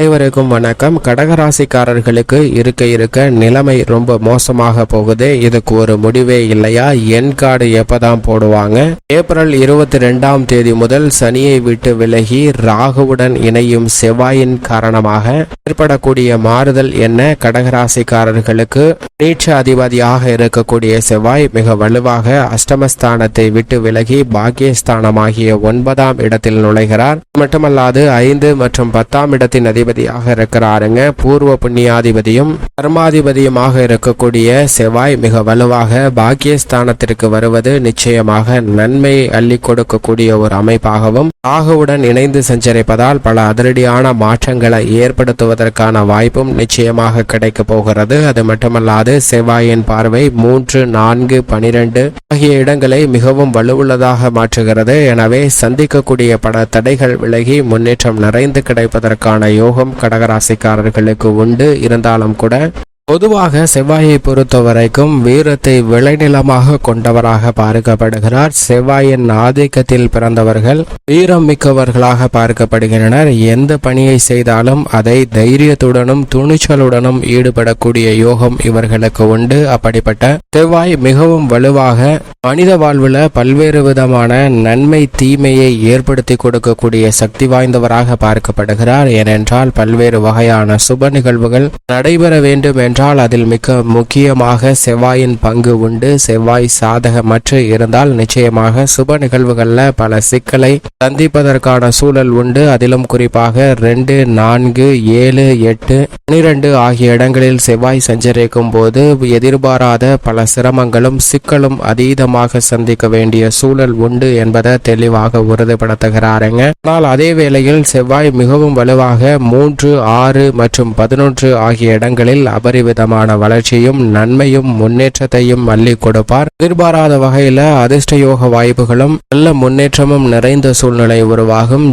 அனைவருக்கும் வணக்கம். கடகராசிக்காரர்களுக்கு இருக்க இருக்க நிலைமை ரொம்ப மோசமாக போகுது. இதுக்கு ஒரு முடிவே இல்லையா? என் கார்டு எப்பதான் போடுவாங்க? ஏப்ரல் இருபத்தி ரெண்டாம் தேதி முதல் சனியை விட்டு விலகி ராகுவுடன் இணையும் செவ்வாயின் காரணமாக ஏற்படக்கூடிய மாறுதல் என்ன? கடகராசிக்காரர்களுக்கு நீட்ச அதிபதியாக இருக்கக்கூடிய செவ்வாய் மிக வலுவாக அஷ்டமஸ்தானத்தை விட்டு விலகி பாக்கியஸ்தானமாகிய ஒன்பதாம் இடத்தில் நுழைகிறார். மட்டுமல்லாது ஐந்து மற்றும் பத்தாம் இடத்தின் அதிபர் அதிபதியாக இருக்கிறாருங்க. பூர்வ புண்ணியாதிபதியும் கர்மாதிபதியுமாக இருக்கக்கூடிய செவ்வாய் மிக வலுவாக பாக்கியஸ்தானத்திற்கு வருவது நிச்சயமாக நன்மை அள்ளி கொடுக்கக்கூடிய ஒரு அமைப்பாகவும் ராகுவுடன் இணைந்து சஞ்சரிப்பதால் பல அதிரடியான மாற்றங்களை ஏற்படுத்துவதற்கான வாய்ப்பும் நிச்சயமாக கிடைக்க போகிறது. அது மட்டுமல்லாது செவ்வாயின் பார்வை மூன்று நான்கு பனிரெண்டு ஆகிய இடங்களை மிகவும் வலுவுள்ளதாக மாற்றுகிறது. எனவே சந்திக்கக்கூடிய பல தடைகள் விலகி முன்னேற்றம் நிறைந்து கிடைப்பதற்கான யோகம் கடகராசிக்காரர்களுக்கு உண்டு. இருந்தாலும் கூட பொதுவாக செவ்வாயை பொறுத்த வரைக்கும் வீரத்தை விளைநிலமாக கொண்டவராக பார்க்கப்படுகிறார். செவ்வாயின் ஆதிக்கத்தில் பிறந்தவர்கள் வீரம் மிக்கவர்களாக பார்க்கப்படுகின்றனர். எந்த பணியை செய்தாலும் அதை தைரியத்துடனும் துணிச்சலுடனும் ஈடுபடக்கூடிய யோகம் இவர்களுக்கு உண்டு. அப்படிப்பட்ட செவ்வாய் மிகவும் வலுவாக மனித வாழ்வுல பல்வேறு விதமான நன்மை தீமையை ஏற்படுத்தி கொடுக்கக்கூடிய சக்தி வாய்ந்தவராக பார்க்கப்படுகிறார். ஏனென்றால் பல்வேறு வகையான சுப நிகழ்வுகள் நடைபெற வேண்டும் என்ற என்றால் அதில் மிக முக்கியமாக செவ்வாயின் பங்கு உண்டு. செவ்வாய் சாதகமற்று இருந்தால் நிச்சயமாக சுப நிகழ்வுகளில் பல சிக்கலை சந்திப்பதற்கான சூழல் உண்டு. அதிலும் குறிப்பாக ரெண்டு நான்கு ஏழு எட்டு பனிரெண்டு ஆகிய இடங்களில் செவ்வாய் சஞ்சரிக்கும் போது எதிர்பாராத பல சிரமங்களும் சிக்கலும் அதீதமாக சந்திக்க வேண்டிய சூழல் உண்டு என்பதை தெளிவாக உறுதிப்படுத்துகிறாருங்க. ஆனால் அதே வேளையில் செவ்வாய் மிகவும் வலுவாக மூன்று ஆறு மற்றும் பதினொன்று ஆகிய இடங்களில் விதமான வளர்ச்சியும் நன்மையும் முன்னேற்றத்தையும் அள்ளி கொடுப்பார். எதிர்பாராத வகையில அதிர்ஷ்ட யோக வாய்ப்புகளும் நல்ல முன்னேற்றமும் நிறைந்த சூழ்நிலை உருவாகும்.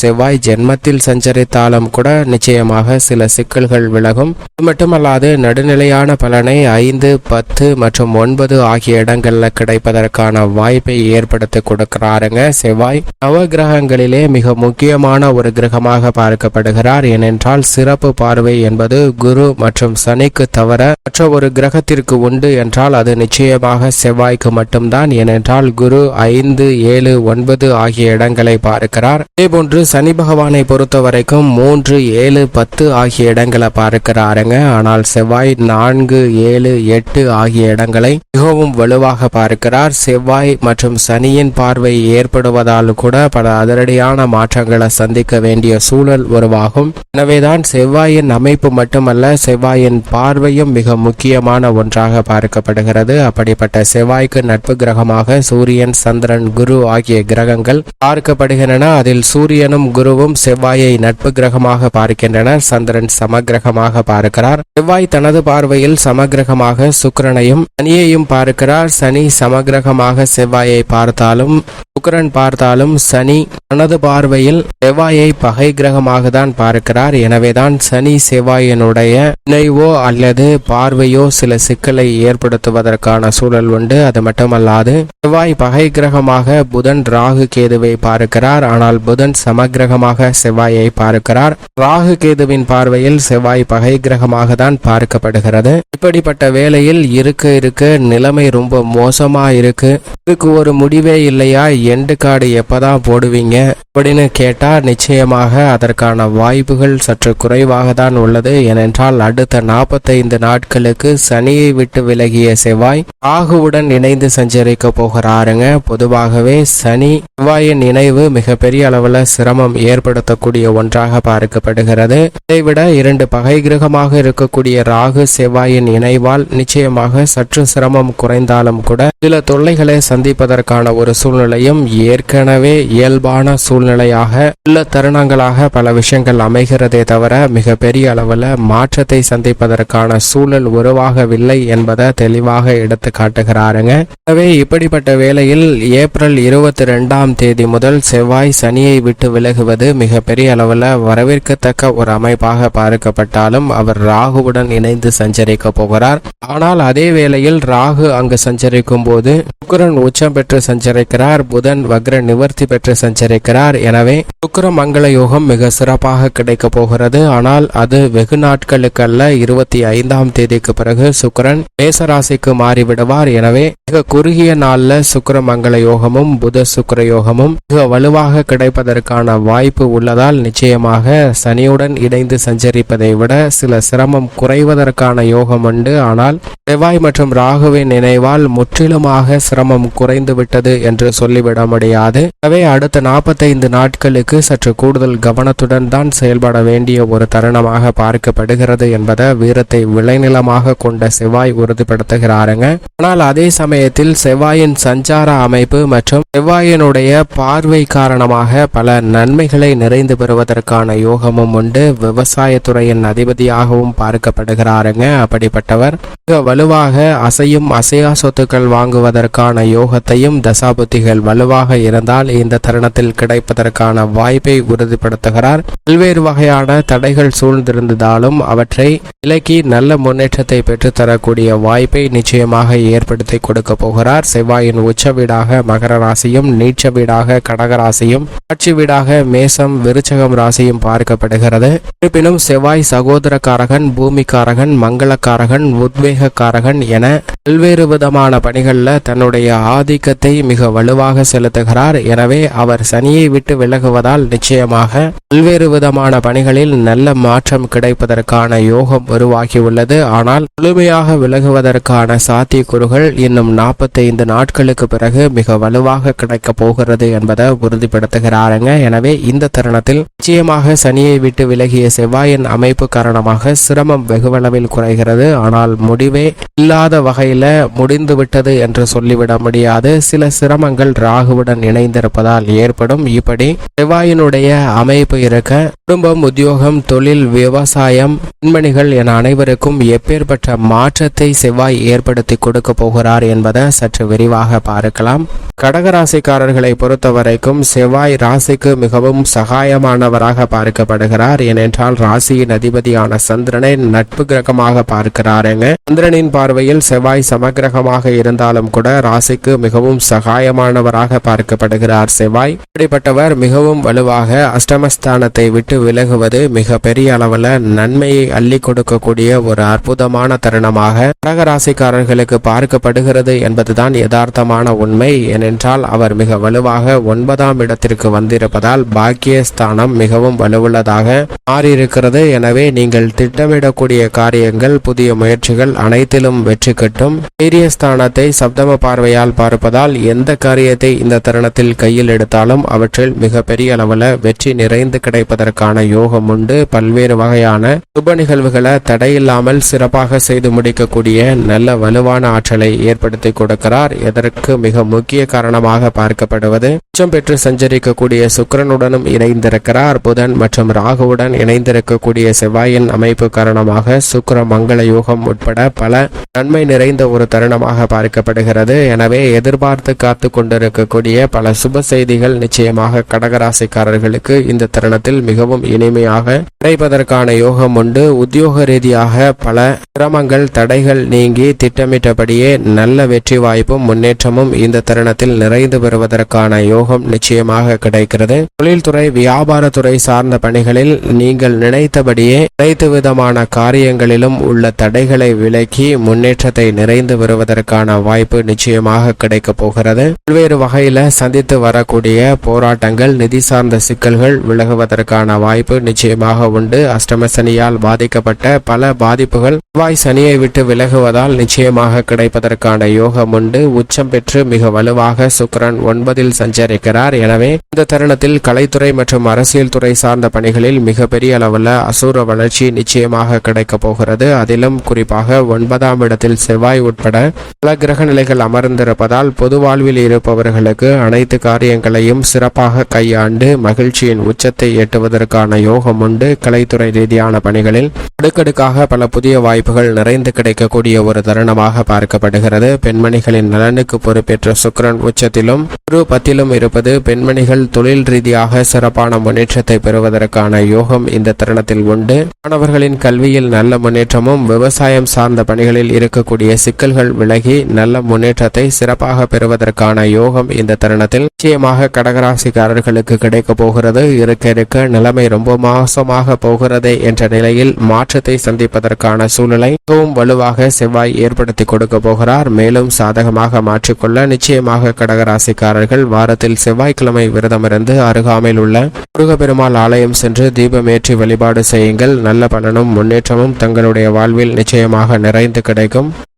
செவ்வாய் ஜென்மத்தில் சஞ்சரித்தாலும் கூட நிச்சயமாக சில சிக்கல்கள் விலகும். அது மட்டுமல்லாது நடுநிலையான பலனை ஐந்து பத்து மற்றும் ஒன்பது ஆகிய இடங்கள்ல கிடைப்பதற்கான வாய்ப்பை ஏற்படுத்தி கொடுக்கிறாருங்க செவ்வாய். நவ கிரகங்களிலே மிக முக்கியமான ஒரு கிரகமாக பார்க்கப்படுகிறார். ஏனென்றால் சிறப்பு பார்வை என்பது குரு மற்றும் சனி சனிக்கு தவிர மற்ற ஒரு கிரகத்திற்கு உண்டு என்றால் அது நிச்சயமாக செவ்வாய்க்கு மட்டும்தான் ஏனென்றால் குரு ஐந்து ஏழு ஒன்பது ஆகிய இடங்களை பார்க்கிறார். இதேபோன்று சனி பகவானை பொறுத்த வரைக்கும் மூன்று ஏழு பத்து ஆகிய இடங்களை பார்க்கிறாருங்க. ஆனால் செவ்வாய் நான்கு ஏழு எட்டு ஆகிய இடங்களை மிகவும் வலுவாக பார்க்கிறார். செவ்வாய் மற்றும் சனியின் பார்வை ஏற்படுவதால் கூட பல அதிரடியான மாற்றங்களை சந்திக்க வேண்டிய சூழல் உருவாகும். எனவேதான் செவ்வாயின் அமைப்பு மட்டுமல்ல செவ்வாயின் பார்வையும் மிக முக்கியமான ஒன்றாக பார்க்கப்படுகிறது. அப்படிப்பட்ட செவ்வாய்க்கு நட்பு கிரகமாக சூரியன் சந்திரன் குரு ஆகிய கிரகங்கள் பார்க்கப்படுகின்றன. அதில் சூரியனும் குருவும் செவ்வாயை நட்பு கிரகமாக பார்க்கின்றனர். சந்திரன் சமகிரகமாக பார்க்கிறார். செவ்வாய் தனது பார்வையில் சமகிரகமாக சுக்கிரனையும் சனியையும் பார்க்கிறார். சனி சமகிரகமாக செவ்வாயை பார்த்தாலும் சுக்கரன் பார்த்தாலும் சனி தனது பார்வையில் செவ்வாயை பகை கிரகமாக தான் பார்க்கிறார். எனவேதான் சனி செவ்வாயினுடைய இணைவோ அல்லது பார்வையோ சில சிக்கலை ஏற்படுத்துவதற்கான சூழல் உண்டு. அது மட்டுமல்லாது செவ்வாய் பகை கிரகமாக புதன் ராகு கேதுவை பார்க்கிறார். ஆனால் புதன் சமகிரகமாக செவ்வாயை பார்க்கிறார். ராகு கேதுவின் பார்வையில் செவ்வாய் பகை கிரகமாக தான் பார்க்கப்படுகிறது. இப்படிப்பட்ட வேளையில் இருக்க இருக்க நிலைமை ரொம்ப மோசமா இருக்கு இதுக்கு ஒரு முடிவே இல்லையா எண்டு கார்டு எப்பதான் போடுவீங்க? அப்படின்னு கேட்டா நிச்சயமாக அதற்கான வாய்ப்புகள் சற்று குறைவாக தான் உள்ளது. ஏனென்றால் அடுத்த நாற்பத்தைந்து நாட்களுக்கு சனியை விட்டு விலகிய செவ்வாய் ராகுவுடன் இணைந்து சஞ்சரிக்க போகிறாருங்க. பொதுவாகவே சனி செவ்வாயின் இணைவு மிகப்பெரிய அளவுல சிரமம் ஏற்படுத்தக்கூடிய ஒன்றாக பார்க்கப்படுகிறது. இதைவிட இரண்டு பகை கிரகமாக இருக்கக்கூடிய ராகு செவ்வாயின் இணைவால் நிச்சயமாக சற்று சிரமம் குறைந்தாலும் கூட சில தொல்லைகளை சந்திப்பதற்கான ஒரு சூழ்நிலையும் ஏற்கனவே இயல்பான சூழ்நிலையாக உள்ள தருணங்களாக பல விஷயங்கள் அமைகிறதே தவிர மிக பெரிய மாற்றத்தை சந்திப்பதற்கான சூழல் உருவாகவில்லை என்பதை தெளிவாக எடுத்து காட்டுகிறாருங்க. எனவே இப்படிப்பட்ட வேளையில் ஏப்ரல் இருபத்தி ரெண்டாம் தேதி முதல் செவ்வாய் சனியை விட்டு விலகுவது மிக பெரிய வரவேற்கத்தக்க ஒரு அமைப்பாக பார்க்கப்பட்டாலும் அவர் ராகுவுடன் இணைந்து சஞ்சரிக்க போகிறார். ஆனால் அதே வேளையில் ராகு அங்கு சஞ்சரிக்கும் போது சுக்கரன் உச்சம் பெற்று சஞ்சரிக்கிறார் புதன் வக்ர நிவர்த்தி பெற்று சஞ்சரிக்கிறார். எனவே சுக்கர மங்கள யோகம் மிக சிறப்பாக கிடைக்க போகிறது. ஆனால் அது வெகு நாட்களுக்கல்ல இருபத்தி ஐந்தாம் தேதிக்கு பிறகு சுக்கிரன் மேசராசிக்கு மாறிவிடுவார். எனவே மிக குறுகிய நாள்ல சுக்கர மங்கள யோகமும் புத சுக்கர யோகமும் மிக வலுவாக கிடைப்பதற்கான வாய்ப்பு உள்ளதால் நிச்சயமாக சனியுடன் இணைந்து சஞ்சரிப்பதை விட சில சிரமம் குறைவதற்கான யோகம் உண்டு. ஆனால் செவ்வாய் மற்றும் ராகுவின் நினைவால் முற்றிலுமாக சிரமம் குறைந்துவிட்டது என்று சொல்லிவிட முடியாது எனவே அடுத்த நாற்பத்தைந்து நாட்களுக்கு சற்று கூடுதல் கவனத்துடன் தான் செயல்பட வேண்டிய ஒரு தருணமாக பார்க்கப்படுகிறது என்பதை வீரத்தை விளைநிலமாக கொண்ட செவ்வாய் உறுதிப்படுத்துகிறாருங்க. ஆனால் அதே சமயத்தில் செவ்வாயின் சஞ்சார அமைப்பு மற்றும் செவ்வாயினுடைய பார்வை காரணமாக பல நன்மைகளை நிறைந்து பெறுவதற்கான யோகமும் உண்டு. விவசாயத்துறையின் அதிபதியாகவும் பார்க்கப்படுகிறாருங்க. அப்படிப்பட்டவர் மிக வலுவாக அசையும் அசையா சொத்துக்கள் வாங்குவதற்கான யோகத்தையும் தசாபுத்திகள் வலுவாக இருந்தால் இந்த தருணத்தில் கிடைப்பதற்கான வாய்ப்பை உறுதிப்படுத்துகிறார். பல்வேறு வகையான தடைகள் சூழ்ந்திருந்ததாலும் அவற்றை விலக்கி நல்ல முன்னேற்றத்தை பெற்றுத்தரக்கூடிய வாய்ப்பை நிச்சயமாக ஏற்படுத்தி கொடுக்க போகிறார். செவ்வாயின் உச்ச வீடாக மகர ராசியும் நீச்ச வீடாக கடக ராசியும் ஆட்சி வீடாக மேசம் விருச்சகம் ராசியும் பார்க்கப்படுகிறது. இருப்பினும் செவ்வாய் சகோதரக்காரகன் பூமிக்காரகன் மங்களக்காரகன் உத்வேகக்காரகன் என பல்வேறு விதமான பணிகளில் தன்னுடைய ஆதிக்கத்தை மிக வலுவாக செலுத்துகிறார். எனவே அவர் சனியை விட்டு விலகுவதால் நிச்சயமாக பல்வேறு விதமான பணிகளில் நல்ல மாற்றம் கிடைப்பதற்கான யோகம் உருவாகியுள்ளது. ஆனால் முழுமையாக விலகுவதற்கான சாத்தியக்கூறுகள் இன்னும் நாற்பத்தைந்து நாட்களுக்கு பிறகு மிக வலுவாக கிடைக்கப் போகிறது என்பதை உறுதிப்படுத்துகிறாருங்க. எனவே இந்த தருணத்தில் நிச்சயமாக சனியை விட்டு விலகிய செவ்வாயின் அமைப்பு காரணமாக சிரமம் வெகுவளவில் குறைகிறது. ஆனால் முடிவே இல்லாத வகையில முடிந்து விட்டது என்று சொல்லிவிட முடியாது. சில சிரமங்கள் ராகுவுடன் இணைந்திருப்பதால் ஏற்படும். இப்படி செவ்வாயினுடைய அமைப்பு இருக்க குடும்பம் உத்தியோகம் தொழில் விவசாயம் பெண்மணிகள் என அனைவருக்கும் எப்பேற்பட்ட மாற்றத்தை செவ்வாய் ஏற்படுத்தி கொடுக்க போகிறார் என்பதை சற்று விரிவாக பார்க்கலாம். கடகராசிக்காரர்களை பொறுத்தவரைக்கும் செவ்வாய் ராசிக்கு மிகவும் சகாயமானவராக பார்க்கப்படுகிறார். ஏனென்றால் ராசியின் அதிபதியான சந்திரனை நட்பு கிரகமாக பார்க்கிறாருங்க. சந்திரனின் பார்வையில் செவ்வாய் சமகிரகமாக இருந்தாலும் கூட ராசிக்கு மிகவும் சகாயமானவராக பார்க்கப்படுகிறார் செவ்வாய். இப்படிப்பட்டவர் மிகவும் வலுவாக அஷ்டமஸ்தானத்தை விட்டு விலகுவது மிக பெரிய அளவில் நன்மையை அள்ளி கொடுக்கக்கூடிய ஒரு அற்புதமான தருணமாக கடகராசிக்காரர்களுக்கு பார்க்கப்படுகிறது என்பதுதான் யதார்த்தமான உண்மை. ஏனென்றால் அவர் மிக வலுவாக ஒன்பதாம் இடத்திற்கு வந்திருப்பதால் பாக்கியஸ்தானம் மிகவும் வலுவுள்ளதாக மாறியிருக்கிறது. எனவே நீங்கள் திட்டமிடக்கூடிய காரியங்கள் புதிய முயற்சிகள் அனைத்திலும் வெற்றி கட்டும். தைரியஸ்தானத்தை சப்தம பார்வையால் பார்ப்பதால் எந்த காரியத்தை இந்த தருணத்தில் கையில் எடுத்தாலும் அவற்றில் மிக பெரிய அளவில் வெற்றி நிறைந்து கிடைப்பதற்கான யோகம் உண்டு. பல்வேறு வகையான சுப நிகழ்வுகளை தடையில்லாமல் சிறப்பாக செய்து முடிக்கக்கூடிய நல்ல வலுவான ஆற்றலை ஏற்படுத்தி கொடுக்கிறார். இதற்கு மிக முக்கிய காரணமாக பார்க்கப்படுவது உச்சம் பெற்று சஞ்சரிக்கக்கூடிய சுக்கிரனுடனும் இணைந்திருக்கிறார். புதன் மற்றும் ராகுவுடன் இணைந்திருக்கக்கூடிய செவ்வாயின் அமைப்பு காரணமாக சுக்கர மங்கள யோகம் உட்பட பல நன்மை நிறைந்த ஒரு தருணமாக பார்க்கப்படுகிறது. எனவே எதிர்பார்த்து காத்து கொண்டிருக்கக்கூடிய பல சுப செய்திகள் நிச்சயமாக கடகராசிக்காரர்களுக்கு இந்த தருணத்தில் மிகவும் இனிமையாக கிடைப்பதற்கான யோகம் உண்டு. உத்தியோக ரீதியாக பல சிரமங்கள் தடைகள் நீங்கி திட்டமிட்டபடியே நல்ல வெற்றி வாய்ப்பும் முன்னேற்றமும் இந்த தருணத்தில் நிறைந்து பெறுவதற்கான யோகம் நிச்சயமாக கிடைக்கிறது. தொழில்துறை வியாபாரத்துறை சார்ந்த பணிகளில் நீங்கள் நினைத்தபடியே அனைத்து விதமான காரியங்களிலும் உள்ள தடைகளை விலக்கி முன்னேற்றத்தை நிறைந்து வருவதற்கான வாய்ப்பு நிச்சயமாக கிடைக்கப் போகிறது. பல்வேறு வகையில சந்தித்து வரக்கூடிய போராட்டங்கள் நிதி சார்ந்த சிக்கல்கள் விலகுவதற்கான வாய்ப்பு நிச்சயமாக உண்டு. அஷ்டம சனியால் பாதிக்கப்பட்ட பல பாதிப்புகள். செவ்வாய் சனியை விட்டு விலகுவதால் நிச்சயமாக கிடைப்பதற்கான யோகம் உண்டு. உச்சம் பெற்று மிக வலுவாக சுக்கிரன் ஒன்பதில் சஞ்சரிக்கிறார். எனவே இந்த தருணத்தில் கலைத்துறை மற்றும் அரசியல் துறை சார்ந்த பணிகளில் மிகப்பெரிய அளவில் அசூர வளர்ச்சி நிச்சயமாக கிடைக்கப் போகிறது. அதிலும் குறிப்பாக ஒன்பதாம் இடத்தில் செவ்வாய் உட்பட பல கிரக நிலைகள் அமர்ந்திருப்பதால் பொது வாழ்வில் இருப்பவர்களுக்கு அனைத்து காரியங்களையும் சிறப்பாக கையாண்டு மகிழ்ச்சியின் உச்சத்தை எட்டுவதற்கு பெறுவதற்கான யோகம் உண்டு. கலைத்துறை ரீதியான பணிகளில் அடுக்கடுக்காக பல புதிய வாய்ப்புகள் நிறைந்து கிடைக்கக்கூடிய ஒரு தருணமாக பார்க்கப்படுகிறது. பெண்மணிகளின் நலனுக்கு பொறுப்பேற்ற சுக்கிரன் உச்சத்திலும் குரு பத்திலும் இருப்பது பெண்மணிகள் தொழில் ரீதியாக சிறப்பான முன்னேற்றத்தை பெறுவதற்கான யோகம் இந்த தருணத்தில் உண்டு. மாணவர்களின் கல்வியில் நல்ல முன்னேற்றமும் விவசாயம் சார்ந்த பணிகளில் இருக்கக்கூடிய சிக்கல்கள் விலகி நல்ல முன்னேற்றத்தை சிறப்பாக பெறுவதற்கான யோகம் இந்த தருணத்தில் நிச்சயமாக கடகராசிக்காரர்களுக்கு கிடைக்க போகிறது. இருக்க இருக்க நிலைமை ரொம்ப மோசமாக போகிறதே என்ற நிலையில் மாற்றத்தை சந்திப்பதற்கான சூழலை மிகவும் வலுவாக செவ்வாய் ஏற்படுத்தி கொடுக்க போகிறார். மேலும் சாதகமாக மாற்றிக்கொள்ள நிச்சயமாக கடகராசிக்காரர்கள் வாரத்தில் செவ்வாய்க்கிழமை விரதமிருந்து அருகாமையில் உள்ள முருகப்பெருமாள் ஆலயம் சென்று தீபமேற்றி வழிபாடு செய்யுங்கள். நல்ல பலனும் முன்னேற்றமும் தங்களுடைய வாழ்வில் நிச்சயமாக நிறைந்து கிடைக்கும்.